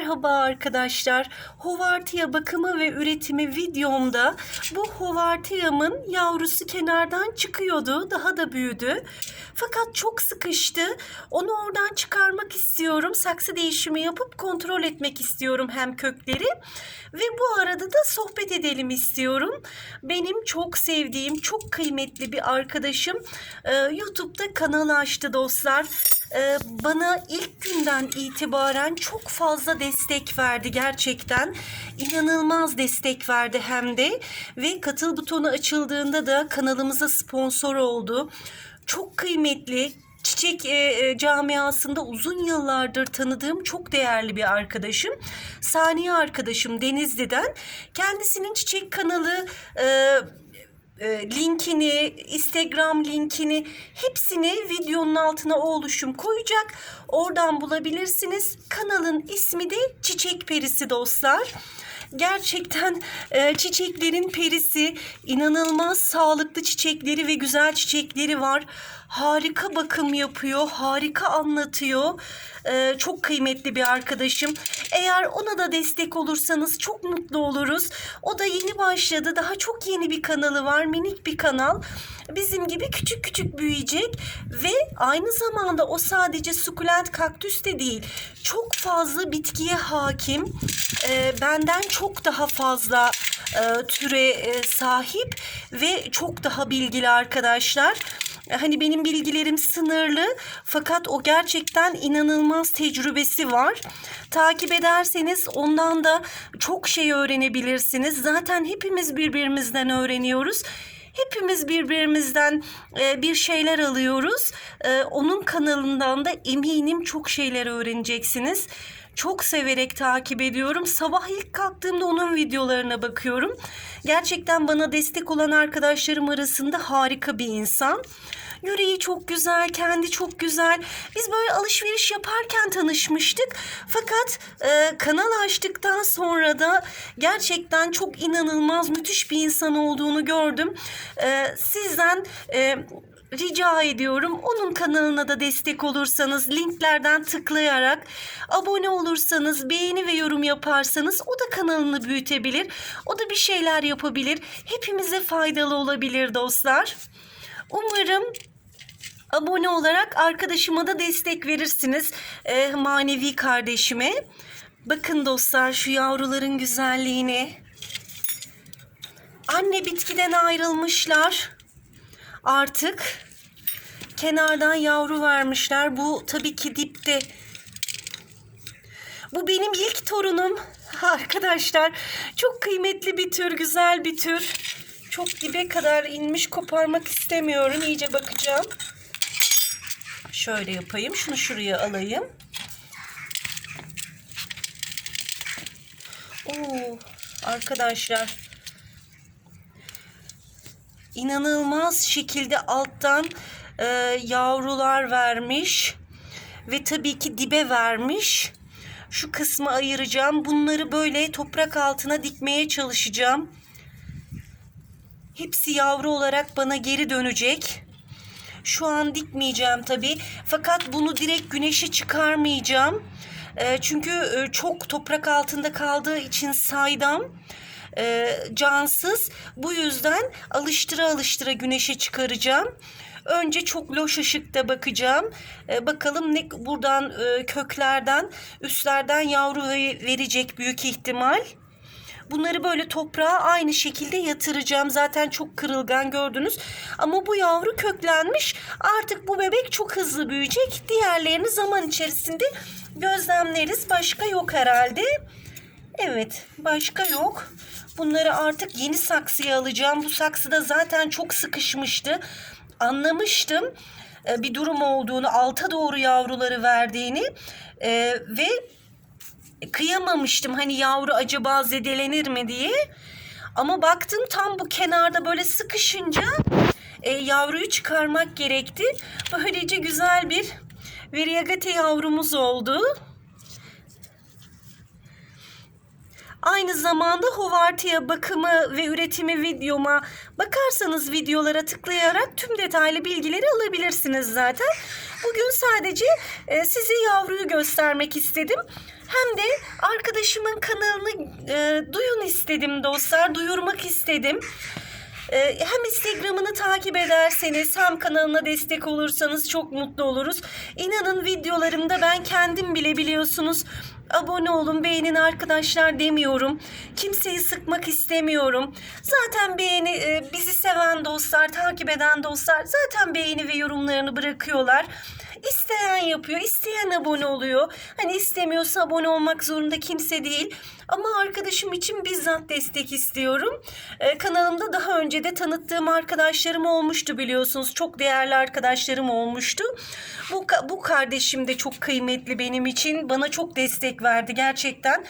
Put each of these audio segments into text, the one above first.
Merhaba arkadaşlar. Hovartiya bakımı ve üretimi videomda bu hovartiyamın yavrusu kenardan çıkıyordu. Daha da büyüdü. Fakat çok sıkıştı. Onu oradan çıkarmak istiyorum. Saksı değişimi yapıp kontrol etmek istiyorum hem kökleri. Ve bu arada da sohbet edelim istiyorum. Benim çok sevdiğim, çok kıymetli bir arkadaşım e, YouTube'da kanal açtı dostlar. E, bana ilk günden itibaren çok fazla destek verdi gerçekten. İnanılmaz destek verdi hem de ve katıl butonu açıldığında da kanalımıza sponsor oldu. Çok kıymetli, çiçek e, e, camiasında uzun yıllardır tanıdığım çok değerli bir arkadaşım. Saniye arkadaşım Denizli'den. Kendisinin çiçek kanalı e, linkini, Instagram linkini hepsini videonun altına oluşum koyacak. Oradan bulabilirsiniz. Kanalın ismi de Çiçek Perisi dostlar. Gerçekten e, çiçeklerin perisi inanılmaz sağlıklı çiçekleri ve güzel çiçekleri var. Harika bakım yapıyor, harika anlatıyor. E, çok kıymetli bir arkadaşım. Eğer ona da destek olursanız çok mutlu oluruz. O da yeni başladı. Daha çok yeni bir kanalı var. Minik bir kanal. Bizim gibi küçük küçük büyüyecek ve aynı zamanda o sadece sukulent kaktüs de değil. Çok fazla bitkiye hakim. E, benden çok daha fazla e, türe e, sahip ve çok daha bilgili arkadaşlar. Hani benim bilgilerim sınırlı fakat o gerçekten inanılmaz tecrübesi var. Takip ederseniz ondan da çok şey öğrenebilirsiniz. Zaten hepimiz birbirimizden öğreniyoruz. Hepimiz birbirimizden e, bir şeyler alıyoruz. E, onun kanalından da eminim çok şeyler öğreneceksiniz. Çok severek takip ediyorum. Sabah ilk kalktığımda onun videolarına bakıyorum. Gerçekten bana destek olan arkadaşlarım arasında harika bir insan. Yüreği çok güzel, kendi çok güzel. Biz böyle alışveriş yaparken tanışmıştık. Fakat e, kanal açtıktan sonra da gerçekten çok inanılmaz, müthiş bir insan olduğunu gördüm. E, sizden... E, rica ediyorum. Onun kanalına da destek olursanız linklerden tıklayarak abone olursanız beğeni ve yorum yaparsanız o da kanalını büyütebilir. O da bir şeyler yapabilir. Hepimize faydalı olabilir dostlar. Umarım abone olarak arkadaşıma da destek verirsiniz. Ee, manevi kardeşime. Bakın dostlar şu yavruların güzelliğini. Anne bitkiden ayrılmışlar artık kenardan yavru vermişler. Bu tabii ki dipte. Bu benim ilk torunum. Arkadaşlar çok kıymetli bir tür, güzel bir tür. Çok dibe kadar inmiş koparmak istemiyorum. İyice bakacağım. Şöyle yapayım. Şunu şuraya alayım. Oo, arkadaşlar inanılmaz şekilde alttan e, yavrular vermiş ve tabii ki dibe vermiş. Şu kısmı ayıracağım. Bunları böyle toprak altına dikmeye çalışacağım. Hepsi yavru olarak bana geri dönecek. Şu an dikmeyeceğim tabii. Fakat bunu direkt güneşe çıkarmayacağım. E, çünkü e, çok toprak altında kaldığı için saydam e, cansız. Bu yüzden alıştıra alıştıra güneşe çıkaracağım. Önce çok loş ışıkta bakacağım. E, bakalım ne buradan e, köklerden, üstlerden yavru ve- verecek büyük ihtimal. Bunları böyle toprağa aynı şekilde yatıracağım. Zaten çok kırılgan gördünüz. Ama bu yavru köklenmiş. Artık bu bebek çok hızlı büyüyecek. Diğerlerini zaman içerisinde gözlemleriz. Başka yok herhalde. Evet, başka yok. Bunları artık yeni saksıya alacağım. Bu saksıda zaten çok sıkışmıştı. Anlamıştım e, bir durum olduğunu, alta doğru yavruları verdiğini e, ve kıyamamıştım. Hani yavru acaba zedelenir mi diye. Ama baktım tam bu kenarda böyle sıkışınca e, yavruyu çıkarmak gerekti. Böylece güzel bir Veriagate yavrumuz oldu. Aynı zamanda Hovartiya bakımı ve üretimi videoma bakarsanız videolara tıklayarak tüm detaylı bilgileri alabilirsiniz zaten. Bugün sadece e, size yavruyu göstermek istedim. hem de arkadaşımın kanalını e, duyun istedim dostlar. Duyurmak istedim. E, hem Instagram'ını takip ederseniz hem kanalına destek olursanız çok mutlu oluruz. İnanın videolarımda ben kendim bile biliyorsunuz abone olun, beğenin arkadaşlar demiyorum. Kimseyi sıkmak istemiyorum. Zaten beğeni e, bizi seven dostlar, takip eden dostlar zaten beğeni ve yorumlarını bırakıyorlar. İsteyen yapıyor, isteyen abone oluyor. Hani istemiyorsa abone olmak zorunda kimse değil. Ama arkadaşım için bizzat destek istiyorum. Ee, kanalımda daha önce de tanıttığım arkadaşlarım olmuştu biliyorsunuz. Çok değerli arkadaşlarım olmuştu. Bu, bu kardeşim de çok kıymetli benim için. Bana çok destek verdi gerçekten.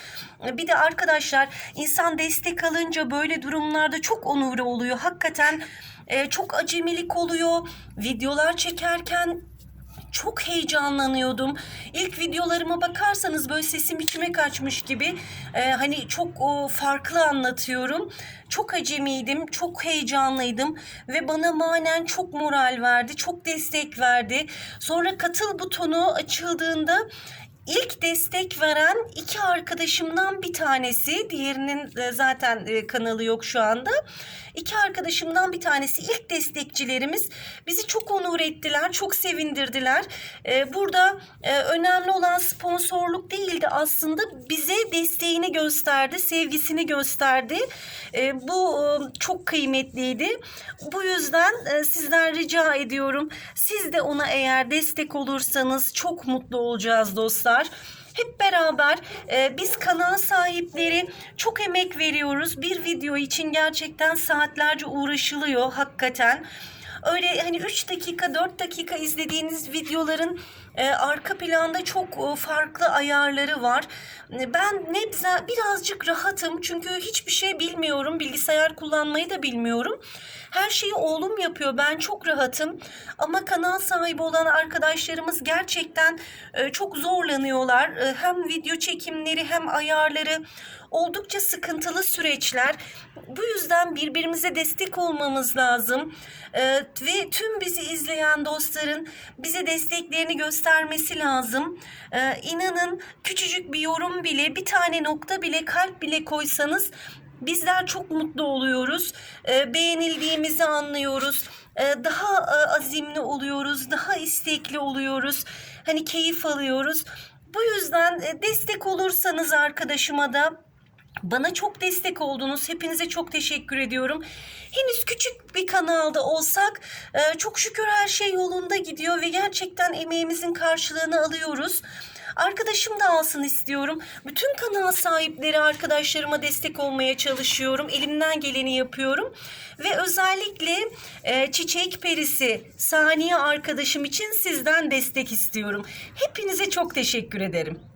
Ee, Bir de arkadaşlar insan destek alınca böyle durumlarda çok onuru oluyor. Hakikaten e, çok acemilik oluyor. Videolar çekerken çok heyecanlanıyordum. İlk videolarıma bakarsanız böyle sesim içime kaçmış gibi e, hani çok o, farklı anlatıyorum. Çok acemiydim, çok heyecanlıydım ve bana manen çok moral verdi, çok destek verdi. Sonra katıl butonu açıldığında İlk destek veren iki arkadaşımdan bir tanesi, diğerinin e, zaten e, kanalı yok şu anda. İki arkadaşımdan bir tanesi ilk destekçilerimiz bizi çok onur ettiler, çok sevindirdiler. E, Burada önemli olan sponsorluk değildi aslında bize desteğini gösterdi, sevgisini gösterdi. Bu çok kıymetliydi. Bu yüzden sizden rica ediyorum. Siz de ona eğer destek olursanız çok mutlu olacağız dostlar. Hep beraber e, biz kanal sahipleri çok emek veriyoruz. Bir video için gerçekten saatlerce uğraşılıyor hakikaten. Öyle hani 3 dakika 4 dakika izlediğiniz videoların e, arka planda çok e, farklı ayarları var. E, Ben nebze birazcık rahatım çünkü hiçbir şey bilmiyorum. Bilgisayar kullanmayı da bilmiyorum. Her şeyi oğlum yapıyor. Ben çok rahatım. Ama kanal sahibi olan arkadaşlarımız gerçekten e, çok zorlanıyorlar. E, Hem video çekimleri hem ayarları oldukça sıkıntılı süreçler. Bu yüzden birbirimize destek olmamız lazım. E, ve tüm bizi izleyen dostların bize desteklerini göstermesi lazım. E, inanın küçücük bir yorum bile, bir tane nokta bile, kalp bile koysanız bizler çok mutlu oluyoruz. E, beğenildiğimizi anlıyoruz. E, daha e, azimli oluyoruz, daha istekli oluyoruz. Hani keyif alıyoruz. Bu yüzden e, destek olursanız arkadaşıma da bana çok destek oldunuz. Hepinize çok teşekkür ediyorum. Henüz küçük bir kanalda olsak e, çok şükür her şey yolunda gidiyor ve gerçekten emeğimizin karşılığını alıyoruz. Arkadaşım da alsın istiyorum. Bütün kanal sahipleri arkadaşlarıma destek olmaya çalışıyorum. Elimden geleni yapıyorum. Ve özellikle e, Çiçek Perisi Saniye arkadaşım için sizden destek istiyorum. Hepinize çok teşekkür ederim.